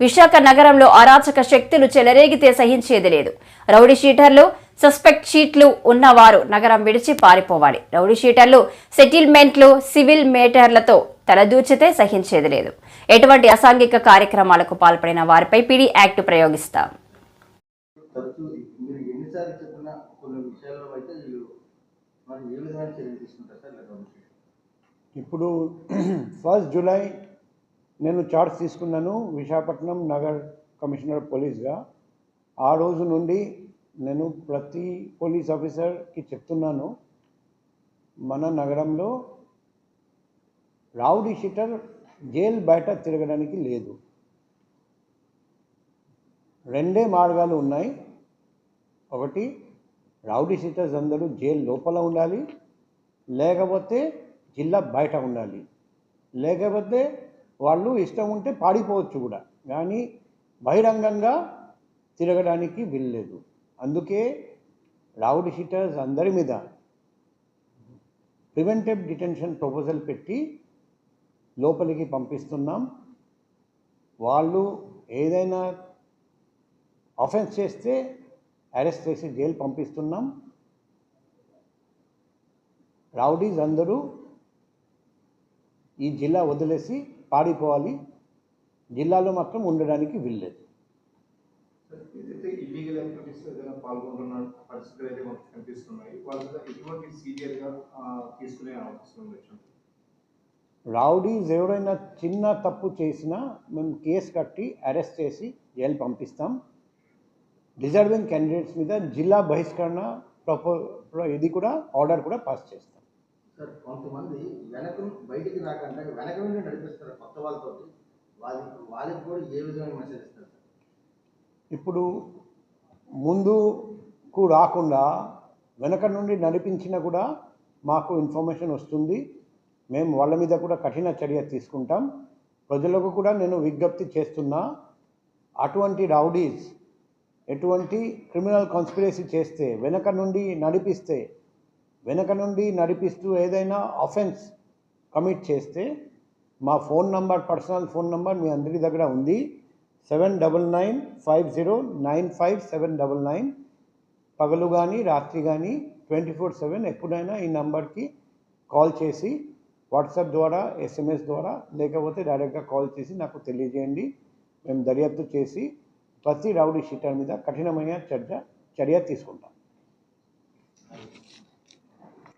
విశాఖ నగరంలో అరాచక శక్తులు చెలరేగితే సహించేది లేదు. రౌడీ షీటర్లు సస్పెక్ట్ షీట్లు ఉన్నవారు నగరం విడిచి పారిపోవాలి. రౌడీ షీటర్లు సెటిల్మెంట్లు సివిల్ మేటర్లతో తలదూచితే సహించేది లేదు. ఎటువంటి అసాంఘిక కార్యక్రమాలకు పాల్పడిన వారిపై పీడీ యాక్ట్ ప్రయోగిస్తాం. ఇప్పుడు ఫస్ట్ జూలై నేను చార్జ్ తీసుకున్నాను విశాఖపట్నం నగర్ కమిషనర్ పోలీస్గా ఆ రోజు నుండి నేను ప్రతి పోలీస్ ఆఫీసర్కి చెప్తున్నాను మన నగరంలో రౌడీ షీటర్ జైలు బయట తిరగడానికి లేదు. రెండే మార్గాలు ఉన్నాయి. ఒకటి రౌడీ షీటర్స్ అందరూ జైలు లోపల ఉండాలి లేకపోతే జిల్లా బయట ఉండాలి. లేకపోతే వాళ్ళు ఇష్టం ఉంటే పాడిపోవచ్చు కూడా. కానీ బహిరంగంగా తిరగడానికి వీల్లేదు. అందుకే రౌడీ షీటర్స్ అందరి మీద ప్రివెంటివ్ డిటెన్షన్ ప్రపోజల్ పెట్టి లోపలికి పంపిస్తున్నాం. వాళ్ళు ఏదైనా ఆఫెన్స్ చేస్తే అరెస్ట్ చేసి జైలు పంపిస్తున్నాం. రౌడీస్ అందరూ ఈ జిల్లా వదిలేసి పాడిపోవాలి. జిల్లాలో మాత్రం ఉండడానికి వీల్లేదు. రౌడీస్ ఎవరైనా చిన్న తప్పు చేసినా మేము కేసు కట్టి అరెస్ట్ చేసి జైలు పంపిస్తాం. డిజర్వింగ్ క్యాండిడేట్స్ మీద జిల్లా బహిష్కరణ ప్రపో ఇది కూడా ఆర్డర్ కూడా పాస్ చేస్తాం. సార్ కొంతమంది వెనక బయటికి రాకుండా వెనక నుండి నడిపిస్తారు కొత్త వాళ్ళతో వాళ్ళకి వాళ్ళకి కూడా ఏ విధమైన మెసేజ్ ఇస్తారు ఇప్పుడు ముందుకు రాకుండా వెనక నుండి నడిపించినా కూడా మాకు ఇన్ఫర్మేషన్ వస్తుంది. మేము వాళ్ళ మీద కూడా కఠిన చర్య తీసుకుంటాం. ప్రజలకు కూడా నేను విజ్ఞప్తి చేస్తున్నా అటువంటి రౌడీస్ ఎటువంటి క్రిమినల్ కాన్స్పిరసీ చేస్తే వెనక నుండి నడిపిస్తే వెనక నుండి నడిపిస్తూ ఏదైనా అఫెన్స్ కమిట్ చేస్తే మా phone number personal phone number మీ అందరి దగ్గర ఉంది. Seven double nine five zero nine five seven double nine పగలు కానీ రాత్రి కానీ ట్వంటీ ఫోర్ సెవెన్ ఎప్పుడైనా ఈ నంబర్కి కాల్ చేసి వాట్సాప్ ద్వారా ఎస్ఎంఎస్ ద్వారా లేకపోతే డైరెక్ట్గా కాల్ చేసి నాకు తెలియజేయండి. మేము దర్యాప్తు చేసి ప్రతి రౌడీ షీటర్ మీద కఠినమైన చర్య చర్య తీసుకుంటాం.